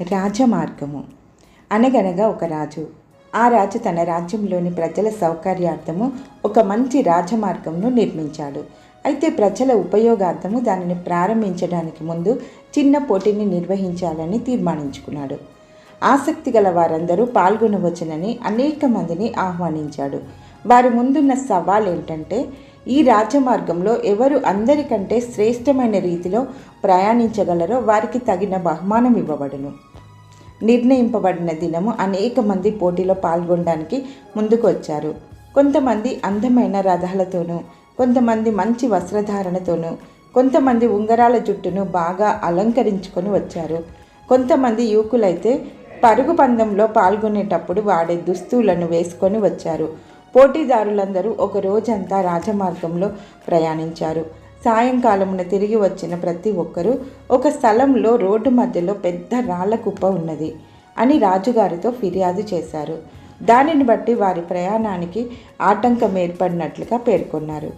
రాజమార్గము. అనగనగా ఒక రాజు. ఆ రాజు తన రాజ్యంలోని ప్రజల సౌకర్యార్థము ఒక మంచి రాజమార్గంను నిర్మించాడు. అయితే ప్రజల ఉపయోగార్థము దానిని ప్రారంభించడానికి ముందు చిన్న పోటీని నిర్వహించాలని తీర్మానించుకున్నాడు. ఆసక్తి గల వారందరూ పాల్గొనవచ్చునని అనేక మందిని ఆహ్వానించాడు. వారి ముందున్న సవాల్ ఏంటంటే ఈ రాజమార్గంలో ఎవరు అందరికంటే శ్రేష్టమైన రీతిలో ప్రయాణించగలరో వారికి తగిన బహుమానం ఇవ్వబడును. నిర్ణయింపబడిన దినము అనేక మంది పోటీలో పాల్గొనడానికి ముందుకు వచ్చారు కొంతమంది అందమైన రథాలతోనూ కొంతమంది మంచి వస్త్రధారణతోనూ కొంతమంది ఉంగరాల జుట్టును బాగా అలంకరించుకొని వచ్చారు. కొంతమంది యువకులైతే పరుగు పందెంలో పాల్గొనేటప్పుడు వాడే దుస్తులను వేసుకొని వచ్చారు. పోటీదారులందరూ ఒక రోజంతా రాజమార్గంలో ప్రయాణించారు. సాయంకాలమున తిరిగి వచ్చిన ప్రతి ఒక్కరూ ఒక స్థలంలో రోడ్డు మధ్యలో పెద్ద రాళ్ళ కుప్ప ఉన్నది అని రాజుగారితో ఫిర్యాదు చేశారు. దానిని బట్టి వారి ప్రయాణానికి ఆటంకం ఏర్పడినట్లుగా పేర్కొన్నారు.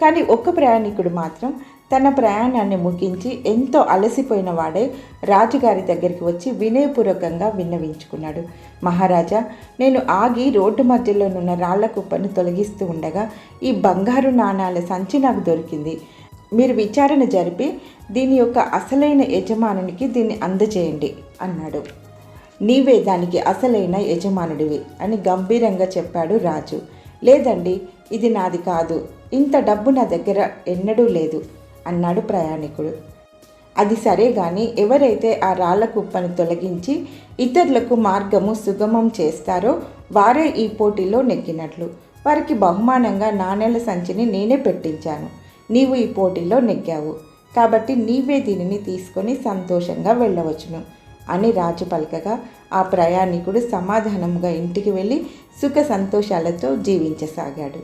కానీ ఒక్క ప్రయాణికుడు మాత్రం తన ప్రయాణాన్ని ముగించి ఎంతో అలసిపోయిన వాడే రాజుగారి దగ్గరికి వచ్చి వినయపూర్వకంగా విన్నవించుకున్నాడు. మహారాజా నేను ఆగి రోడ్డు మధ్యలోనున్న రాళ్ళ కుప్పను తొలగిస్తూ ఉండగా ఈ బంగారు నాణాల సంచి నాకు దొరికింది. మీరు విచారణ జరిపి దీని యొక్క అసలైన యజమానునికి దీన్ని అందజేయండి అన్నాడు. నీవే దానికి అసలైన యజమానుడివి అని గంభీరంగా చెప్పాడు రాజు. లేదండి ఇది నాది కాదు. ఇంత డబ్బు నా దగ్గర ఎన్నడూ లేదు అన్నాడు ప్రయాణికుడు. అది సరే కానీ ఎవరైతే ఆ రాళ్ళ కుప్పను తొలగించి ఇతరులకు మార్గము సుగమం చేస్తారో వారే ఈ పోటీలో నెగ్గినట్లు. వారికి బహుమానంగా నాణేల సంచిని నేనే పెట్టించాను. నీవు ఈ పోటీలో నెగ్గావు. కాబట్టి నీవే దీనిని తీసుకొని సంతోషంగా వెళ్ళవచ్చును అని రాజు పలకగా ఆ ప్రయాణికుడు సమాధానముగా ఇంటికి వెళ్ళి సుఖ సంతోషాలతో జీవించసాగాడు.